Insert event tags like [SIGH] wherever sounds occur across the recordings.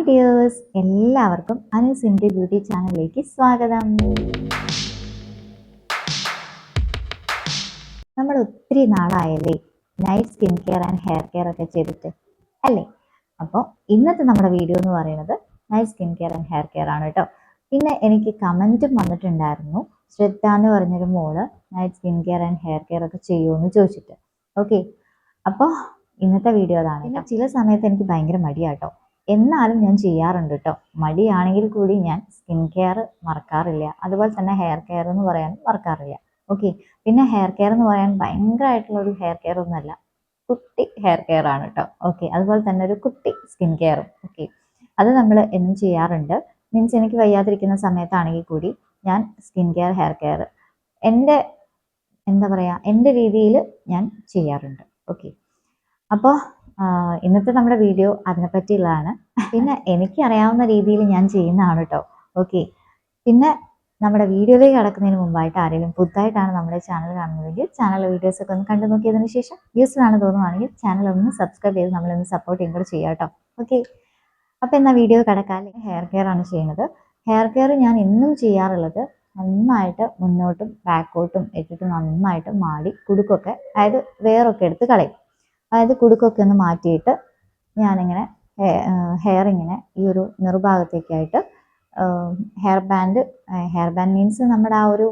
Hi dears എല്ലാവർക്കും Anu simply beauty ചാനലിലേക്ക് സ്വാഗതം. നമ്മൾ ഒത്തിരി നാളായല്ലേ night skin care and hair care ഒക്കെ ചെയ്തിട്ട് അല്ലേ? അപ്പോൾ ഇന്നത്തെ നമ്മുടെ വീഡിയോ എന്ന് പറയുന്നത് night skin care and hair care ആണ് കേട്ടോ. പിന്നെ എനിക്ക് കമന്റും വന്നിട്ടുണ്ടായിരുന്നു ശ്രദ്ധ എന്ന് പറഞ്ഞൊരു മോൾ night skin care and hair care ഒക്കെ ചെയ്യുമെന്ന് ചോദിച്ചിട്ട്. ഓക്കെ അപ്പോൾ ഇന്നത്തെ വീഡിയോ അതാണ്. ചില സമയത്ത് എനിക്ക് ഭയങ്കര മടിയാട്ടോ എന്നാലും ഞാൻ ചെയ്യാറുണ്ട് കേട്ടോ മടിയാണെങ്കിൽ കൂടി ഞാൻ സ്കിൻ കെയർ മറക്കാറില്ല. അതുപോലെ തന്നെ ഹെയർ കെയർ എന്ന് പറയാൻ മറക്കാറില്ല. ഓക്കെ പിന്നെ ഹെയർ കെയർ എന്ന് പറയാൻ ഭയങ്കരമായിട്ടുള്ള ഒരു ഹെയർ കെയർ ഒന്നുമല്ല കുട്ടി ഹെയർ കെയർ ആണ് കേട്ടോ ഓക്കെ അതുപോലെ തന്നെ ഒരു കുട്ടി സ്കിൻ കെയറും ഓക്കെ അത് നമ്മൾ എന്നും ചെയ്യാറുണ്ട്. മീൻസ് എനിക്ക് വയ്യാതിരിക്കുന്ന സമയത്താണെങ്കിൽ കൂടി ഞാൻ സ്കിൻ കെയർ ഹെയർ കെയർ എന്റെ എന്താ പറയുക എന്റെ രീതിയിൽ ഞാൻ ചെയ്യാറുണ്ട്. ഓക്കെ അപ്പോൾ ഇന്നത്തെ നമ്മുടെ വീഡിയോ അതിനെപ്പറ്റിയുള്ളതാണ്. പിന്നെ എനിക്ക് അറിയാവുന്ന രീതിയിൽ ഞാൻ ചെയ്യുന്നതാണ് കേട്ടോ ഓക്കെ. പിന്നെ നമ്മുടെ വീഡിയോയിലേക്ക് കടക്കുന്നതിന് മുമ്പായിട്ട് ആരെങ്കിലും പുതുതായിട്ടാണ് നമ്മുടെ ചാനൽ കാണുന്നതെങ്കിൽ ചാനൽ വീഡിയോസ് ഒക്കെ ഒന്ന് കണ്ടു നോക്കിയതിനു ശേഷം യൂസ്ഫുൾ ആണ് തോന്നുവാണെങ്കിൽ ചാനൽ ഒന്ന് സബ്സ്ക്രൈബ് ചെയ്ത് നമ്മളൊന്ന് സപ്പോർട്ട് ചെയ്യും കൂടെ ചെയ്യാം കേട്ടോ ഓക്കെ. അപ്പോൾ എന്നാൽ വീഡിയോ കിടക്കാൻ ഹെയർ കെയർ ആണ് ചെയ്യുന്നത്. ഹെയർ കെയർ ഞാൻ എന്നും ചെയ്യാറുള്ളത് നന്നായിട്ട് മുന്നോട്ടും ബാക്കോട്ടും ഇട്ടിട്ട് നന്നായിട്ട് മാടി കുടുക്കൊക്കെ അതായത് വേറൊക്കെ എടുത്ത് കളയും. അതായത് കുടുക്കൊക്കെ ഒന്ന് മാറ്റിയിട്ട് ഞാനിങ്ങനെ ഹെയർ ഇങ്ങനെ ഈ ഒരു നിർഭാഗത്തേക്കായിട്ട് hair band hair band means നമ്മുടെ ആ ഒരു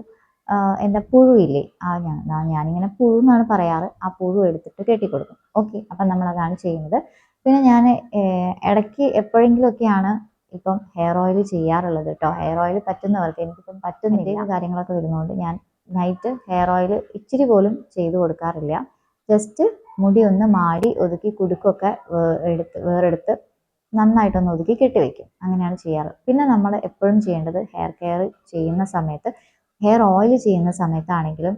എന്താ പുഴുവില്ലേ ആ ഞാൻ ഞാനിങ്ങനെ പുഴു എന്നാണ് പറയാറ് ആ പുഴു എടുത്തിട്ട് കെട്ടിക്കൊടുക്കും. ഓക്കെ അപ്പം നമ്മളതാണ് ചെയ്യുന്നത്. പിന്നെ ഞാൻ ഇടയ്ക്ക് എപ്പോഴെങ്കിലുമൊക്കെയാണ് ഇപ്പം ഹെയർ ഓയിൽ ചെയ്യാറുള്ളത് കേട്ടോ. ഹെയർ ഓയിൽ പറ്റുന്നവർക്ക് എനിക്കിപ്പം പറ്റുന്നില്ല. കാര്യങ്ങളൊക്കെ വരുന്നതുകൊണ്ട് ഞാൻ നൈറ്റ് ഹെയർ ഓയിൽ ഇച്ചിരി പോലും ചെയ്തു കൊടുക്കാറില്ല. ജസ്റ്റ് മുടി ഒന്ന് മാടി ഒതുക്കി കുടുക്കൊക്കെ എടുത്ത് വേറെടുത്ത് നന്നായിട്ടൊന്ന് ഒതുക്കി കെട്ടിവെക്കും അങ്ങനെയാണ് ചെയ്യാറ്. പിന്നെ നമ്മൾ എപ്പോഴും ചെയ്യേണ്ടത് ഹെയർ കെയർ ചെയ്യുന്ന സമയത്ത് ഹെയർ ഓയിൽ ചെയ്യുന്ന സമയത്താണെങ്കിലും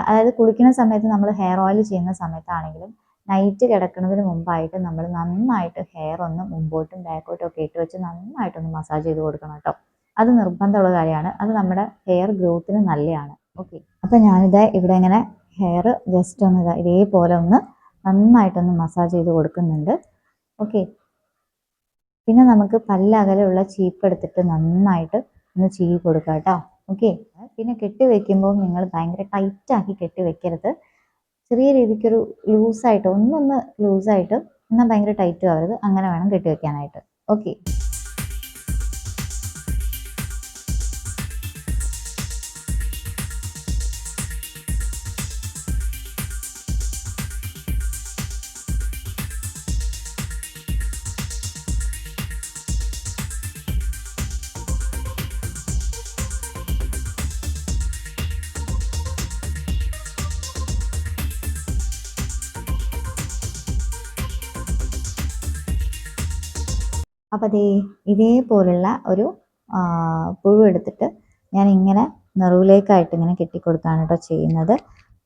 അതായത് കുളിക്കുന്ന സമയത്ത് നമ്മൾ ഹെയർ ഓയിൽ ചെയ്യുന്ന സമയത്താണെങ്കിലും നൈറ്റ് കിടക്കുന്നതിന് മുമ്പായിട്ട് നമ്മൾ നന്നായിട്ട് ഹെയർ ഒന്ന് മുമ്പോട്ടും ബാക്കോട്ടും ഒക്കെ ഇട്ട് വെച്ച് നന്നായിട്ടൊന്ന് മസാജ് ചെയ്ത് കൊടുക്കണം കേട്ടോ. അത് നിർബന്ധമുള്ള കാര്യമാണ്. അത് നമ്മുടെ ഹെയർ ഗ്രോത്തിന് നല്ലതാണ് ഓക്കെ അപ്പം ഞാനിത് ഇവിടെ ഇങ്ങനെ ഹെയർ ജസ്റ്റ് ഒന്ന് ഇതാ ഇതേപോലെ ഒന്ന് നന്നായിട്ടൊന്ന് മസാജ് ചെയ്ത് കൊടുക്കുന്നുണ്ട്. ഓക്കെ പിന്നെ നമുക്ക് പല്ലകലുള്ള ചീപ്പ് എടുത്തിട്ട് നന്നായിട്ട് ഒന്ന് ചീവി കൊടുക്കുക കേട്ടോ. ഓക്കെ പിന്നെ കെട്ടി വെക്കുമ്പോൾ നിങ്ങൾ ഭയങ്കര ടൈറ്റാക്കി കെട്ടി വെക്കരുത്. ചെറിയ രീതിക്കൊരു ലൂസായിട്ട് ഒന്നൊന്ന് ലൂസായിട്ട് എന്നാൽ ഭയങ്കര ടൈറ്റും ആവരുത്. അങ്ങനെ വേണം കെട്ടി വെക്കാനായിട്ട്. ഓക്കെ അപ്പോൾ അതേ ഇതേപോലുള്ള ഒരു പുഴുവെടുത്തിട്ട് ഞാൻ ഇങ്ങനെ നെറുവിലേക്കായിട്ട് ഇങ്ങനെ കെട്ടിക്കൊടുക്കുകയാണ് കേട്ടോ ചെയ്യുന്നത്.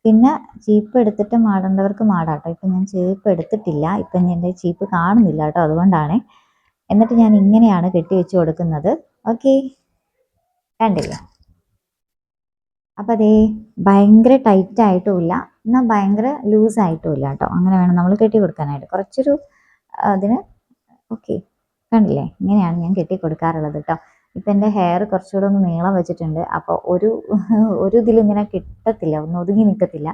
പിന്നെ ചീപ്പ് എടുത്തിട്ട് മാടേണ്ടവർക്ക് മാടാട്ടോ. ഇപ്പം ഞാൻ ചീപ്പ് എടുത്തിട്ടില്ല. ഇപ്പം എന്റെ ചീപ്പ് കാണുന്നില്ല കേട്ടോ അതുകൊണ്ടാണ്. എന്നിട്ട് ഞാൻ ഇങ്ങനെയാണ് കെട്ടി വെച്ച് കൊടുക്കുന്നത്. ഓക്കെ. കണ്ടില്ല? അപ്പം അതേ ഭയങ്കര ടൈറ്റ് ആയിട്ടുമില്ല. എന്നാൽ ഭയങ്കര ലൂസായിട്ടുമില്ല കേട്ടോ. അങ്ങനെ വേണം നമ്മൾ കെട്ടി കൊടുക്കാനായിട്ട് കുറച്ചൊരു അതിന് ഓക്കെ. കണ്ടില്ലേ? ഇങ്ങനെയാണ് ഞാൻ കെട്ടി കൊടുക്കാറുള്ളത് കേട്ടോ. ഇപ്പം എന്റെ ഹെയർ കുറച്ചുകൂടെ ഒന്ന് നീളം വെച്ചിട്ടുണ്ട്. അപ്പോൾ ഒരു [LAUGHS] ഒരു ഇതിലിങ്ങനെ കിട്ടത്തില്ല. ഒന്ന് ഒതുങ്ങി നിൽക്കത്തില്ല.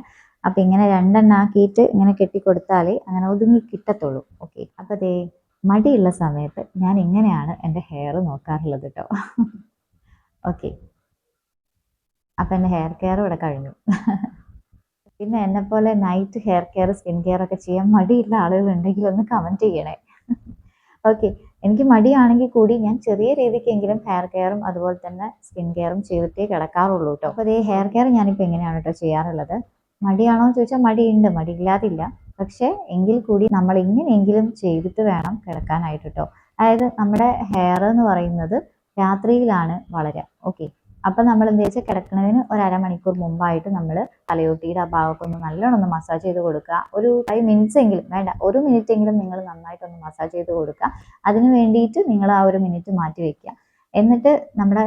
അപ്പം ഇങ്ങനെ രണ്ടെണ്ണം ആക്കിയിട്ട് ഇങ്ങനെ കെട്ടി കൊടുത്താലേ അങ്ങനെ ഒതുങ്ങി കിട്ടത്തുള്ളൂ. ഓക്കെ അപ്പോൾ അതേ മടിയുള്ള സമയത്ത് ഞാൻ ഇങ്ങനെയാണ് എന്റെ ഹെയർ നോക്കാറുള്ളത് കേട്ടോ. [LAUGHS] ഓക്കെ അപ്പം എന്റെ ഹെയർ കെയർ ഇവിടെ കഴിഞ്ഞു. [LAUGHS] പിന്നെ എന്നെ പോലെ night hair care skin care ഒക്കെ ചെയ്യാൻ മടിയുള്ള ആളുകളുണ്ടെങ്കിൽ ഒന്ന് കമന്റ് ചെയ്യണേ. ഓക്കെ എനിക്ക് മടിയാണെങ്കിൽ കൂടി ഞാൻ ചെറിയ രീതിക്കെങ്കിലും ഹെയർ കെയറും അതുപോലെ തന്നെ സ്കിൻ കെയറും ചെയ്തിട്ടേ കിടക്കാറുള്ളൂ കേട്ടോ അപ്പോൾ ഈ ഹെയർ കെയർ ഞാനിപ്പോൾ എങ്ങനെയാണ് കേട്ടോ ചെയ്യാറുള്ളത്? മടിയാണോ എന്ന് ചോദിച്ചാൽ മടിയുണ്ട് മടിയില്ലാതില്ല. പക്ഷേ എങ്കിൽ കൂടി നമ്മൾ ഇങ്ങനെയെങ്കിലും ചെയ്തിട്ട് വേണം കിടക്കാനായിട്ട് കേട്ടോ അതായത് നമ്മുടെ ഹെയർ എന്ന് പറയുന്നത് രാത്രിയിലാണ് വളരുക ഓക്കെ. അപ്പം നമ്മൾ എന്താ വെച്ചാൽ കിടക്കുന്നതിന് ഒരു അരമണിക്കൂർ മുമ്പായിട്ട് നമ്മൾ തലയോട്ടിയുടെ ആ ഭാഗത്തൊന്ന് നല്ലോണം ഒന്ന് മസാജ് ചെയ്ത് കൊടുക്കുക. ഒരു ഫൈവ് മിനിറ്റ്സ് എങ്കിലും വേണ്ട ഒരു മിനിറ്റ് എങ്കിലും നിങ്ങൾ നന്നായിട്ട് ഒന്ന് മസാജ് ചെയ്ത് കൊടുക്കുക. അതിന് വേണ്ടിയിട്ട് നിങ്ങൾ ആ ഒരു മിനിറ്റ് മാറ്റി വെക്കുക. എന്നിട്ട് നമ്മുടെ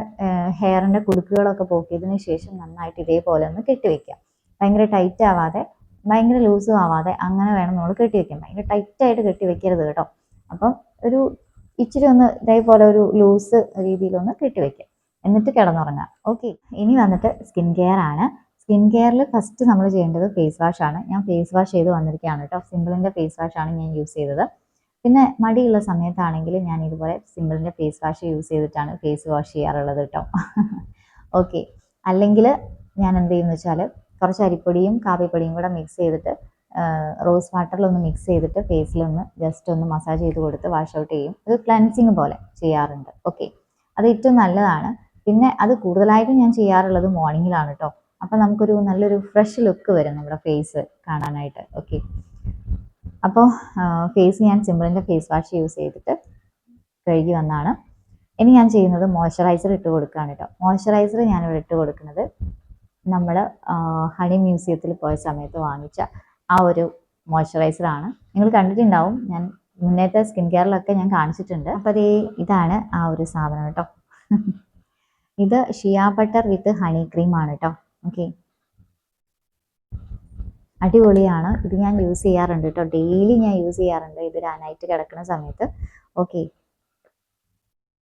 ഹെയറിന്റെ കുടുക്കുകളൊക്കെ പോക്കിയതിന് ശേഷം നന്നായിട്ട് ഇതേപോലെ ഒന്ന് കെട്ടിവെക്കുക ഭയങ്കര ടൈറ്റ് ആവാതെ ഭയങ്കര ലൂസും ആവാതെ അങ്ങനെ വേണം നമ്മൾ കെട്ടി വെക്കാൻ. ഭയങ്കര കെട്ടി വെക്കരുത് കേട്ടോ. അപ്പം ഒരു ഇച്ചിരി ഒന്ന് ഇതേപോലെ ഒരു ലൂസ് രീതിയിലൊന്ന് കെട്ടിവെക്കാം എന്നിട്ട് കിടന്നുറങ്ങാം. ഓക്കെ ഇനി വന്നിട്ട് സ്കിൻ കെയർ ആണ്. സ്കിൻ കെയറിൽ ഫസ്റ്റ് നമ്മൾ ചെയ്യേണ്ടത് ഫേസ് വാഷ് ആണ്. ഞാൻ ഫേസ് വാഷ് ചെയ്ത് വന്നിരിക്കുകയാണ് കേട്ടോ. സിമ്പിളിന്റെ ഫേസ് വാഷ് ആണ് ഞാൻ യൂസ് ചെയ്തത്. പിന്നെ മടിയുള്ള സമയത്താണെങ്കിൽ ഞാൻ ഇതുപോലെ സിമ്പിളിന്റെ ഫേസ് വാഷ് യൂസ് ചെയ്തിട്ടാണ് ഫേസ് വാഷ് ചെയ്യാറുള്ളത് കേട്ടോ. [LAUGHS] ഓക്കെ അല്ലെങ്കിൽ ഞാൻ എന്ത് ചെയ്യുന്നു വെച്ചാൽ കുറച്ച് അരിപ്പൊടിയും കാപ്പിപ്പൊടിയും കൂടെ മിക്സ് ചെയ്തിട്ട് റോസ് വാട്ടറിലൊന്ന് മിക്സ് ചെയ്തിട്ട് ഫേസിലൊന്ന് ജസ്റ്റ് ഒന്ന് മസാജ് ചെയ്ത് കൊടുത്ത് വാഷ് ഔട്ട് ചെയ്യും. ഇത് ക്ലൻസിങ് പോലെ ചെയ്യാറുണ്ട്. ഓക്കെ അത് ഏറ്റവും നല്ലതാണ്. പിന്നെ അത് കൂടുതലായിട്ടും ഞാൻ ചെയ്യാറുള്ളത് മോർണിംഗിലാണ് കേട്ടോ അപ്പം നമുക്കൊരു നല്ലൊരു ഫ്രഷ് ലുക്ക് വരും നമ്മുടെ ഫേസ് കാണാനായിട്ട്. ഓക്കെ അപ്പോൾ ഫേസ് ഞാൻ സിമ്പിളിന്റെ ഫേസ് വാഷ് യൂസ് ചെയ്തിട്ട് കഴുകി വന്നാണ്. ഇനി ഞാൻ ചെയ്യുന്നത് മോയ്സ്ചറൈസർ ഇട്ട് കൊടുക്കുകയാണ് കേട്ടോ മോയ്സ്ചറൈസർ ഞാനിവിടെ ഇട്ട് കൊടുക്കുന്നത് നമ്മൾ ഹണി മ്യൂസിയത്തിൽ പോയ സമയത്ത് വാങ്ങിച്ച ആ ഒരു മോയ്സ്ചറൈസറാണ് നിങ്ങൾ കണ്ടിട്ടുണ്ടാവും ഞാൻ മുന്നേറ്റ സ്കിൻ കെയറിലൊക്കെ ഞാൻ കാണിച്ചിട്ടുണ്ട്. അപ്പോൾ അതേ ഇതാണ് ആ ഒരു സാധനം കേട്ടോ ഇത് shea butter with honey cream ആണ് കേട്ടോ ഓക്കെ അടിപൊളിയാണ്. ഇത് ഞാൻ യൂസ് ചെയ്യാറുണ്ട് കേട്ടോ ഡെയിലി ഞാൻ യൂസ് ചെയ്യാറുണ്ട്. ഇത് നൈറ്റ് കിടക്കുന്ന സമയത്ത്. ഓക്കെ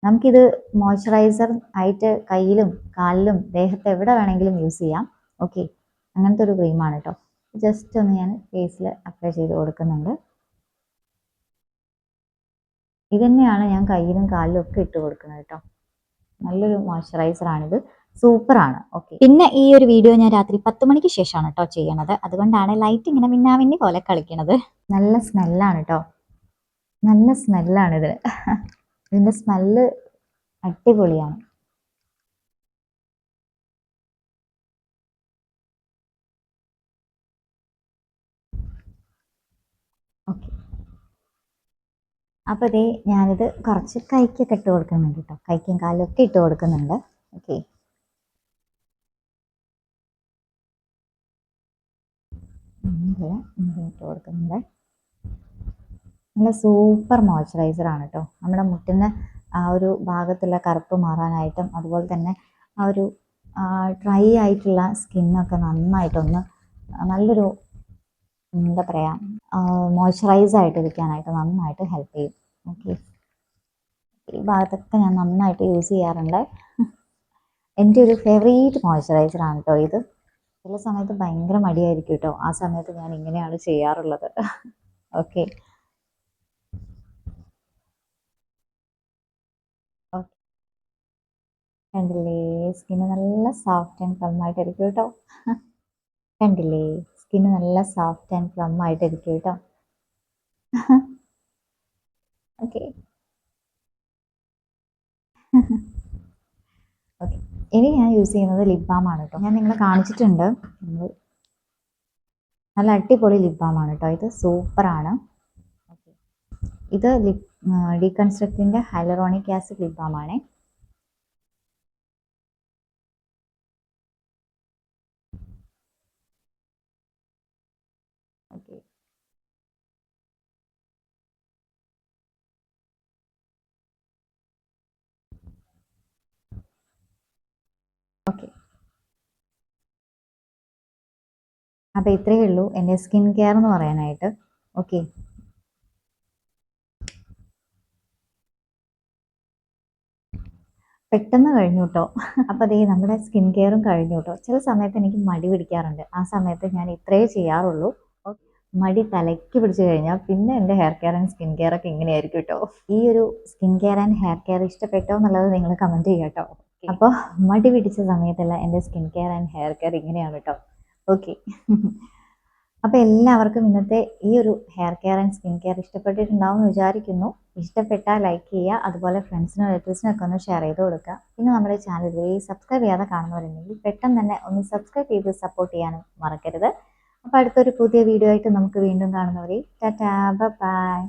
നമുക്കിത് മോയ്സ്ചറൈസർ ആയിട്ട് കയ്യിലും കാലിലും ദേഹത്ത് എവിടെ വേണമെങ്കിലും യൂസ് ചെയ്യാം. ഓക്കെ അങ്ങനത്തെ ഒരു ക്രീമാണ് കേട്ടോ ജസ്റ്റ് ഒന്ന് ഞാൻ ഫേസിൽ അപ്ലൈ ചെയ്ത് കൊടുക്കുന്നുണ്ട്. ഇതന്നെയാണ് ഞാൻ കയ്യിലും കാലിലും ഒക്കെ ഇട്ട് കൊടുക്കുന്നത് കേട്ടോ നല്ലൊരു മോയ്സ്ചറൈസറാണിത്. സൂപ്പറാണ്. ഓക്കെ. പിന്നെ ഈ ഒരു വീഡിയോ ഞാൻ രാത്രി പത്ത് മണിക്ക് ശേഷമാണ് കേട്ടോ ചെയ്യണത്. അതുകൊണ്ടാണ് ലൈറ്റ് ഇങ്ങനെ മിന്നാമിന്നി പോലെ കളിക്കണത്. നല്ല സ്മെല്ലാണ് കേട്ടോ നല്ല സ്മെല്ലാണ് ഇതിന് ഇതിന്റെ സ്മെല്ല് അടിപൊളിയാണ്. അപ്പോൾ ഇതേ ഞാനിത് കുറച്ച് കൈക്കൊക്കെ ഇട്ട് കൊടുക്കുന്നുണ്ട് കേട്ടോ കൈക്കും കാലൊക്കെ ഇട്ട് കൊടുക്കുന്നുണ്ട്. ഓക്കെ ഇട്ട് കൊടുക്കുന്നുണ്ട്. നല്ല സൂപ്പർ മോയ്സ്ചറൈസർ ആണ് കേട്ടോ നമ്മുടെ മുട്ടിന് ആ ഒരു ഭാഗത്തുള്ള കറുപ്പ് മാറാനായിട്ടും അതുപോലെ തന്നെ ആ ഒരു ഡ്രൈ ആയിട്ടുള്ള സ്കിന്നൊക്കെ നന്നായിട്ടൊന്ന് നല്ലൊരു എന്താ പറയുക മോയ്സ്ചറൈസ് ആയിട്ട് ഇരിക്കാനായിട്ട് നന്നായിട്ട് ഹെൽപ്പ് ചെയ്യും. ഓക്കെ ഈ ഭാഗത്തൊക്കെ ഞാൻ നന്നായിട്ട് യൂസ് ചെയ്യാറുണ്ട്. എന്റെ ഒരു ഫേവറേറ്റ് മോയ്സ്ചറൈസർ ആണ് കേട്ടോ ഇത്. ചില സമയത്ത് ഭയങ്കര മടിയായിരിക്കും കേട്ടോ ആ സമയത്ത് ഞാൻ ഇങ്ങനെയാണ് ചെയ്യാറുള്ളത്. ഓക്കെ കണ്ടില്ലേ? സ്കിന്ന് നല്ല സോഫ്റ്റ് ആൻഡ് കമ്മായിട്ടിരിക്കും കേട്ടോ കണ്ടില്ലേ? സ്കിന്ന് നല്ല സോഫ്റ്റ് ആൻഡ് പ്ലം ആയിട്ടിരിക്കും കേട്ടോ. ഓക്കെ ഓക്കെ ഇനി ഞാൻ യൂസ് ചെയ്യുന്നത് ലിപ് ബാം ആണ് കേട്ടോ. ഞാൻ നിങ്ങളെ കാണിച്ചിട്ടുണ്ട്. നല്ല അടിപൊളി ലിപ് ബാം ആണ് കേട്ടോ. ഇത് സൂപ്പറാണ് ഓക്കെ ഇത് ലിപ് ഡീകൺസ്ട്രക്റ്റിന്റെ ഹൈലറോണിക് ആസിഡ് ലിപ് ബാം ആണേ. ഓക്കെ അപ്പോൾ ഇത്രയേ ഉള്ളൂ എന്റെ സ്കിൻ കെയർ എന്ന് പറയാനായിട്ട്. ഓക്കെ പെട്ടെന്ന് കഴിഞ്ഞു കേട്ടോ. അപ്പോൾ അതേ നമ്മുടെ സ്കിൻ കെയറും കഴിഞ്ഞു കേട്ടോ. ചില സമയത്ത് എനിക്ക് മടി പിടിക്കാറുണ്ട്. ആ സമയത്ത് ഞാൻ ഇത്രയേ ചെയ്യാറുള്ളൂ. മടി തലയ്ക്ക് പിടിച്ചു കഴിഞ്ഞാൽ പിന്നെ എന്റെ hair care and skin care ഒക്കെ ഇങ്ങനെയായിരിക്കും കേട്ടോ. ഈ ഒരു skin care and hair care ഇഷ്ടപ്പെട്ടോ എന്നുള്ളത് നിങ്ങൾ കമന്റ് ചെയ്യാട്ടോ കേട്ടോ. അപ്പോൾ മടി പിടിച്ച സമയത്തുള്ള എന്റെ skin care and hair care ഇങ്ങനെയാണ് കേട്ടോ ഓക്കെ [LAUGHS] അപ്പോൾ എല്ലാവർക്കും ഇന്നത്തെ ഈ ഒരു hair care and skin care ഇഷ്ടപ്പെട്ടിട്ടുണ്ടാവും എന്ന് വിചാരിക്കുന്നു. ഇഷ്ടപ്പെട്ടാൽ ലൈക്ക് ചെയ്യുക അതുപോലെ ഫ്രണ്ട്സിനും റിലേറ്റീവ്സിനൊക്കെ ഒന്ന് ഷെയർ ചെയ്ത് കൊടുക്കുക. പിന്നെ നമ്മുടെ ചാനൽ ഇതുവരെ സബ്സ്ക്രൈബ് ചെയ്യാതെ കാണുന്നവരുണ്ടെങ്കിൽ പെട്ടെന്ന് തന്നെ ഒന്ന് സബ്സ്ക്രൈബ് ചെയ്ത് സപ്പോർട്ട് ചെയ്യാനും മറക്കരുത്. അപ്പോൾ അടുത്തൊരു പുതിയ വീഡിയോ ആയിട്ട് നമുക്ക് വീണ്ടും കാണുന്നവരെ ടാറ്റാ ബൈ